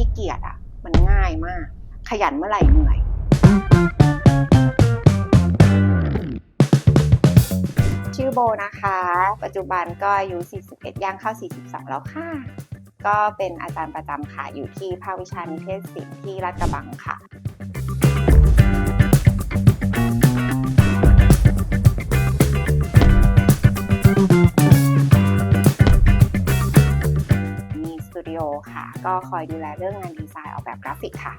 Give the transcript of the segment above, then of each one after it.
ขี้เกียจอะ มันง่ายมาก ขยันเมื่อไหร่เหนื่อย ชื่อโบนะคะ ปัจจุบันก็อายุ 41 ย่างเข้า 42 แล้วค่ะ ก็เป็นอาจารย์ประจำค่ะ อยู่ที่ภาควิชานิเทศศิลป์ที่ราชกระบังค่ะ ค่ะ ก็คอยดูแลเรื่องงานดีไซน์ออกแบบกราฟิกค่ะ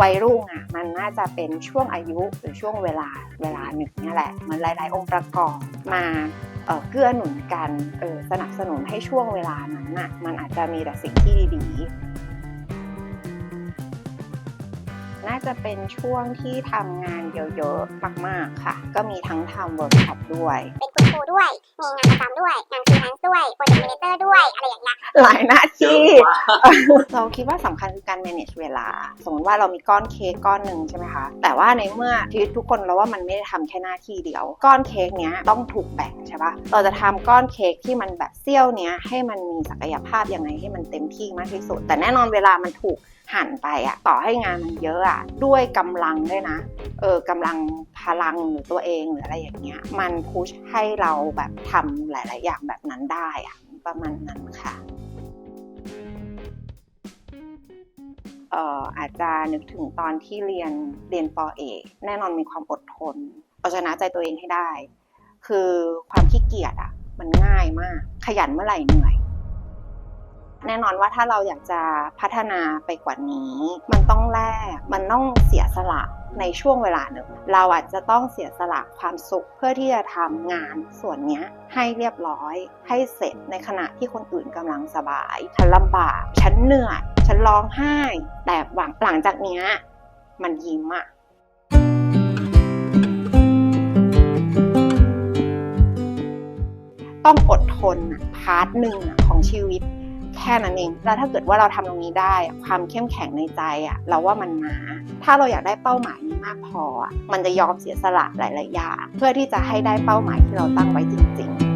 วัยรุ่งอะมันน่าจะเป็นช่วงอายุหรือช่วงเวลาเวลาหนึ่งนี่แหละ มันหลาย ๆ องค์ประกอบมาเเกื้อหนุนกันสนับสนุนให้ช่วงเวลานั้นน่ะมันอาจจะมีแต่สิ่งที่ดีๆ น่าจะเป็นช่วงที่ทำงานเยอะๆมากๆค่ะ ก็มีทั้งทำเวิร์กช็อปด้วย เป็นคุณครูด้วย มีงานประจำด้วย งานฟรีแลนซ์ด้วยโปรเจกต์ a ม a เ e อร์ด้วย อะไรอย่างเงี้ย หลายหน้าที่ เราคิดว่าสำคัญคือการ manage เวลา สมมติว่าเรามีก้อนเค้กก้อนหนึ่งใช่ไหมคะ แต่ว่าในเมื่อที่ทุกคนเราว่ามันไม่ได้ทำแค่หน้าที่เดียว ก้อนเค้กเนี้ยต้องถูกแบ่งใช่ปะเราจะทำก้อนเค้กที่มันแบบเซี่ยวเนี้ยให้มันมีศักยภาพยังไงให้มันเต็มที่มากที่สุด แต่แน่นอนเวลามันถูกหั่นไปอะต่อให้งานมันเยอะอะด้วยกำลังด้วยนะเออกำลังพลังหรือตัวเองหรืออะไรอย่างเงี้ย มันพุชให้เราแบบทำหลาย ๆ อย่างแบบนั้นได้อะประมาณนั้นค่ะเอ่ออาจจะนึกถึงตอนที่เรียนเรียนปอเอกแน่นอนมีความอดทนเอาชนะใจตัวเองให้ได้ คือความขี้เกียจอะมันง่ายมาก ขยันเมื่อไหร่เหนื่อย แน่นอนว่าถ้าเราอยากจะพัฒนาไปกว่านี้ มันต้องแลกมันต้องเสียสละในช่วงเวลาหนึ่ง เราอาจจะต้องเสียสละความสุขเพื่อที่จะทำงานส่วนนี้ให้เรียบร้อย ให้เสร็จในขณะที่คนอื่นกำลังสบายฉันลำบาก ฉันเหนื่อย ฉันร้องไห้ แต่หวังหลังจากนี้มันยิ้มอะ ต้องอดทนอะพาร์ทหนึ่งของชีวิตแค่นั้นเอง แล้วถ้าเกิดว่าเราทำตรงนี้ได้ ความเข้มแข็งในใจอะเราว่ามันมา ถ้าเราอยากได้เป้าหมายนี้มากพอ มันจะยอมเสียสละหลายๆอย่างเพื่อที่จะให้ได้เป้าหมายที่เราตั้งไว้จริง ๆ